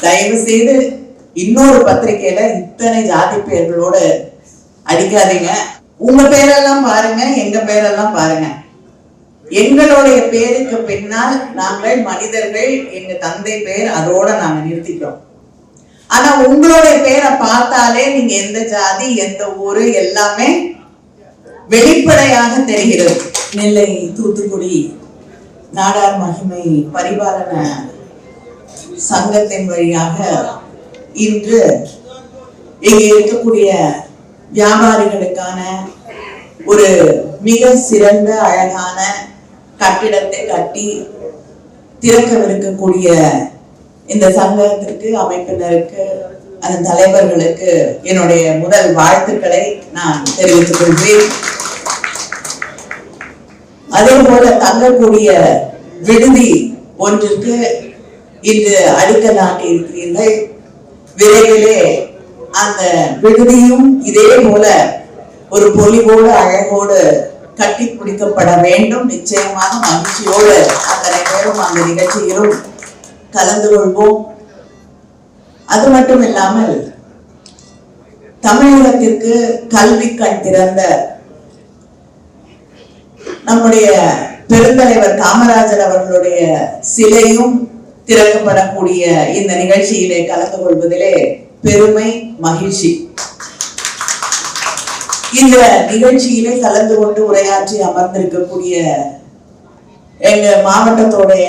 தயவு செய்து இன்னொரு பத்திரிகையில இத்தனை ஜாதி பெயர்களோட அடிக்காதீங்க. உங்க பேரெல்லாம் பாருங்க எங்க பேரெல்லாம் பாருங்க. எங்களுடைய பேருக்கு பின்னால் நாங்கள் மனிதர்கள் எங்க தந்தை பேர் அதோட நாங்க நிறுத்திக்கிறோம். ஆனா உங்களுடைய பேரை பார்த்தாலே நீங்க எந்த ஜாதி எந்த ஊரு எல்லாமே வெளிப்படையாக தெரிகிறது. நெல்லை தூத்துக்குடி நாடார் மகிமை பரிபாலன சங்கத்தின் வழியாக இன்று இங்கே இருக்கக்கூடிய வியாபாரிகளுக்கான ஒரு மிக சிறந்த அழகான கட்டிடத்தை கட்டி திறக்கவிருக்கக்கூடிய இந்த சங்கத்திற்கு அமைப்பினருக்கு அதன் தலைவர்களுக்கு என்னுடைய முதல் வாழ்த்துக்களை நான் தெரிவித்துக் கொள்கிறேன். அதே போல தங்கக்கூடிய விடுதி ஒன்றிற்கு இன்று அடிக்கல் நாட்டி இருக்கிறீர்கள். விரைவிலே அந்த விடுதியும் இதே போல ஒரு பொலிவோடு அழகோடு கட்டி பிடிக்கப்பட வேண்டும். நிச்சயமாக மகிழ்ச்சியோடு அத்தனை பேரும் அந்த நிகழ்ச்சியிலும் கலந்து கொள்வோம். அது மட்டும் இல்லாமல் தமிழகத்திற்கு கல்வி கண் திறந்த நம்முடைய பெருந்தலைவர் காமராஜர் அவர்களுடைய சிலையும் திறக்கப்படக்கூடிய இந்த நிகழ்ச்சியிலே கலந்து கொள்வதிலே பெருமை மகிழ்ச்சி. இந்த நிகழ்ச்சியிலே கலந்து கொண்டு உரையாற்றி அமர்ந்திருக்கக்கூடிய எங்க மாவட்டத்துடைய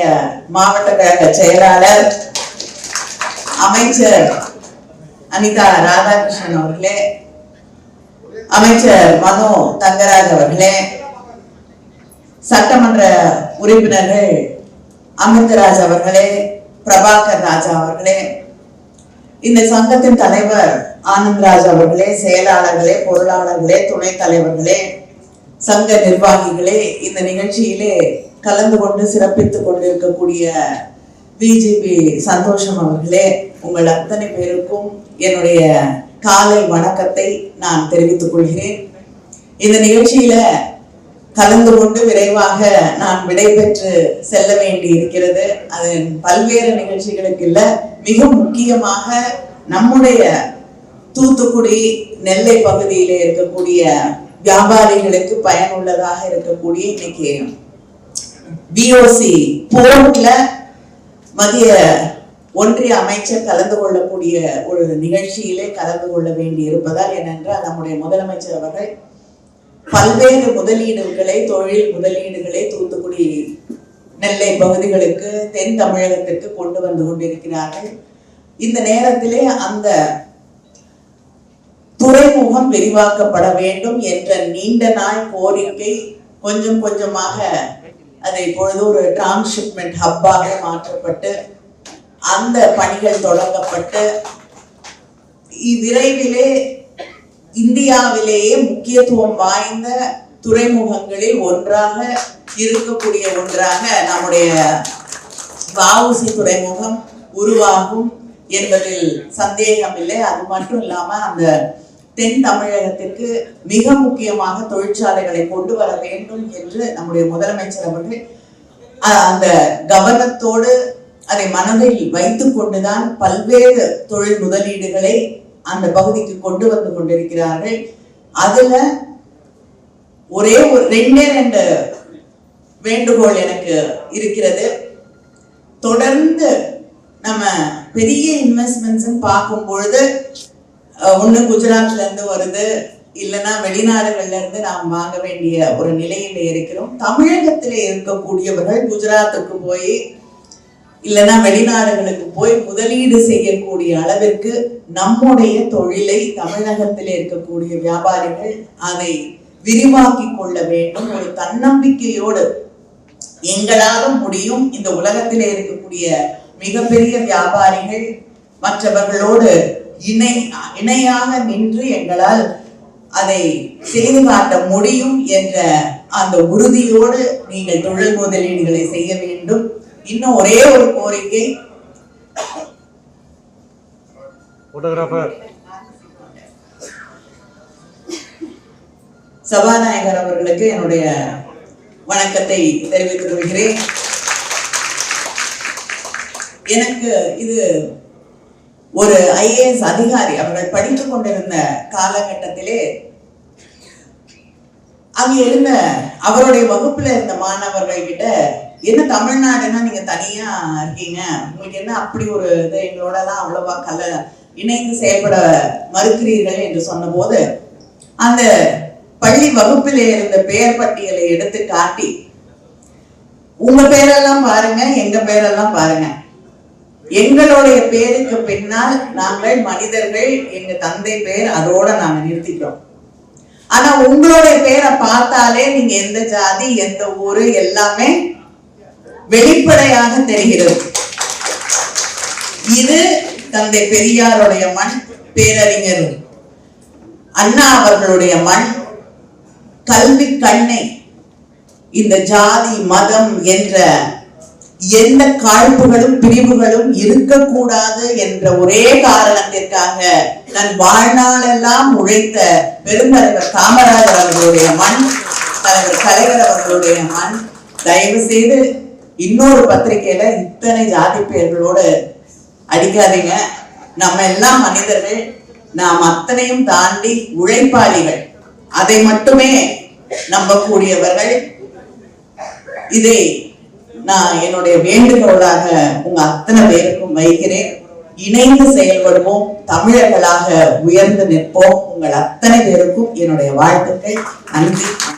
மாவட்ட கழக செயலாளர் அமைச்சர் அனிதா ராதாகிருஷ்ணன் அவர்களே அமைச்சர் மனோ தங்கராஜ் அவர்களே சட்டமன்ற உறுப்பினர்கள் அமிர்தராஜ் அவர்களே பிரபாகர் ராஜா அவர்களே இந்த சங்கத்தின் தலைவர் ஆனந்த்ராஜ் அவர்களே செயலாளர்களே பொருளாளர்களே துணைத் தலைவர்களே சங்க நிர்வாகிகளே இந்த நிகழ்ச்சியிலே கலந்து கொண்டு சிறப்பித்துக் கொண்டிருக்கக்கூடிய பிஜேபி சந்தோஷம் அவர்களே உங்கள் அத்தனை பேருக்கும் என்னுடைய காலை வணக்கத்தை நான் தெரிவித்துக் கொள்கிறேன். இந்த நிகழ்ச்சியில கலந்து கொண்டு விரைவாக நான் விடைபெற்று செல்ல வேண்டி இருக்கிறது. அது பல்வேறு நிகழ்ச்சிகளுக்கு இல்ல மிக முக்கியமாக நம்முடைய தூத்துக்குடி நெல்லை பகுதியில இருக்கக்கூடிய வியாபாரிகளுக்கு பயனுள்ளதாக இருக்கக்கூடிய இன்னைக்கு பிஓசி போர்ட்ல மத்திய ஒன்றிய அமைச்சர் கலந்து கொள்ளக்கூடிய ஒரு நிகழ்ச்சியிலே கலந்து கொள்ள வேண்டி இருப்பதால் ஏனென்றால் நம்முடைய முதலமைச்சர் அவர்கள் பல்வேறு முதலீடுகளை தொழில் முதலீடுகளை தூத்துக்குடி நெல்லை பகுதிகளுக்கு தென் தமிழகத்திற்கு கொண்டு வந்து கொண்டிருக்கிறார்கள். இந்த நேரத்திலே அந்த துறைமுகம் விரிவாக்கப்பட வேண்டும் என்ற நீண்ட நாள் கோரிக்கை கொஞ்சம் கொஞ்சமாக அதை இப்பொழுது ஒரு டிரான்ஸ்ஷிப்மெண்ட் ஹப்பாக மாற்றப்பட்டு அந்த பணிகள் தொடங்கப்பட்டு விரைவிலே இந்தியாவிலேயே முக்கியத்துவம் வாய்ந்த துறைமுகங்களில் ஒன்றாக இருக்கக்கூடிய ஒன்றாக நம்முடைய வாவுசி துறைமுகம் உருவாகும் என்பதில் சந்தேகம் இல்லை அது மட்டும் இல்லாம அந்த தென் தமிழகத்திற்கு மிக முக்கியமாக தொழிற்சாலைகளை கொண்டு வர வேண்டும் என்று நம்முடைய முதலமைச்சர் அவர்கள் அந்த கவனத்தோடு அதை மனதில் வைத்துக் கொண்டுதான் பல்வேறு தொழில் முதலீடுகளை அந்த பகுதிக்கு கொண்டு வந்து கொண்டிருக்கிறார்கள். அதுல ஒரே ஒரு ரெண்டே ரெண்டு வேண்டுகோள் எனக்கு இருக்கிறது. தொடர்ந்து நம்ம பெரிய இன்வெஸ்ட்மெண்ட்ஸ் பார்க்கும் பொழுது ஒண்ணு குஜராத்ல இருந்து வருது. இல்லைன்னா வெளிநாடுகள்ல இருந்து நாம் வாங்க வேண்டிய ஒரு நிலையில இருக்கிறோம். தமிழகத்திலே இருக்கக்கூடியவர்கள் குஜராத்துக்கு போய் இல்லைன்னா வெளிநாடுகளுக்கு போய் முதலீடு செய்யக்கூடிய அளவிற்கு நம்முடைய தொழிலை தமிழகத்தில் இருக்கக்கூடிய வியாபாரிகள் அதை விரிவாக்கி கொள்ள வேண்டும். ஒரு தன்னம்பிக்கையோடு எங்களாலும் முடியும் இந்த உலகத்திலே இருக்கக்கூடிய மிகப்பெரிய வியாபாரிகள் மற்றவர்களோடு இணை இணையாக நின்று எங்களால் அதை செய்து காட்ட முடியும் என்ற அந்த உறுதியோடு நீங்கள் தொழில் முதலீடுகளை செய்ய வேண்டும். இன்னும் ஒரே ஒரு கோரிக்கை. சபாநாயகர் அவர்களுக்கு என்னுடைய வணக்கத்தை தெரிவித்துக் கொள்கிறேன். எனக்கு இது ஒரு ஐஏஎஸ் அதிகாரி அவர்கள் படித்துக் கொண்டிருந்த காலகட்டத்திலே அங்க இருந்த அவருடைய வகுப்புல இருந்த மாணவர்கள் கிட்ட என்ன தமிழ்நாடுன்னா நீங்க தனியா இருக்கீங்க. உங்களுக்கு என்ன அப்படி ஒரு இது? எங்களோட எல்லாம் அவ்வளவா கல இணைந்து செயல்பட மறுக்கிறீர்கள் என்று சொன்னபோது அந்த பள்ளி வகுப்பிலே இருந்த பெயர் பட்டியலை எடுத்து காட்டி உங்க பேரெல்லாம் பாருங்க எங்க பேரெல்லாம் பாருங்க. எங்களுடைய பேருக்கு பின்னால் நாங்கள் மனிதர்கள் எங்க தந்தை பேர் அதோட நாங்க நிறுத்திக்கிறோம். ஆனா உங்களுடைய பேரை பார்த்தாலே நீங்க எந்த ஜாதி எந்த ஊரு எல்லாமே வெளிப்படையாக தெரிகிறது. இது தந்தை பெரியாருடைய மண் பேரறிஞர் அண்ணா அவர்களுடைய மண். கல்வி கண்ணை இந்த ஜாதி மதம் என்ற எந்த காழ்ப்புகளும் பிரிவுகளும் இருக்கக்கூடாது என்ற ஒரே காரணத்திற்காக தன் வாழ்நாளெல்லாம் உழைத்த பெருந்தலைவர் காமராஜர் அவர்களுடைய மண் தலைவர் கலைஞர் அவர்களுடைய மண். தயவு செய்து இன்னொரு பத்திரிகையில இத்தனை ஜாதி பெயர்களோடு அடிக்காதீங்க. நம்ம எல்லாம் மனிதர்கள் நாம் அத்தனையும் தாண்டி உழைப்பாளிகள். அதை மட்டுமே நம்பக்கூடியவர்கள். இதை நான் என்னுடைய வேண்டுகோளாக உங்க அத்தனை பேருக்கும் வைக்கிறேன். இணைந்து செயல்படுவோம். தமிழர்களாக உயர்ந்து நிற்போம். உங்கள் அத்தனை பேருக்கும் என்னுடைய வாழ்த்துக்கள். நன்றி.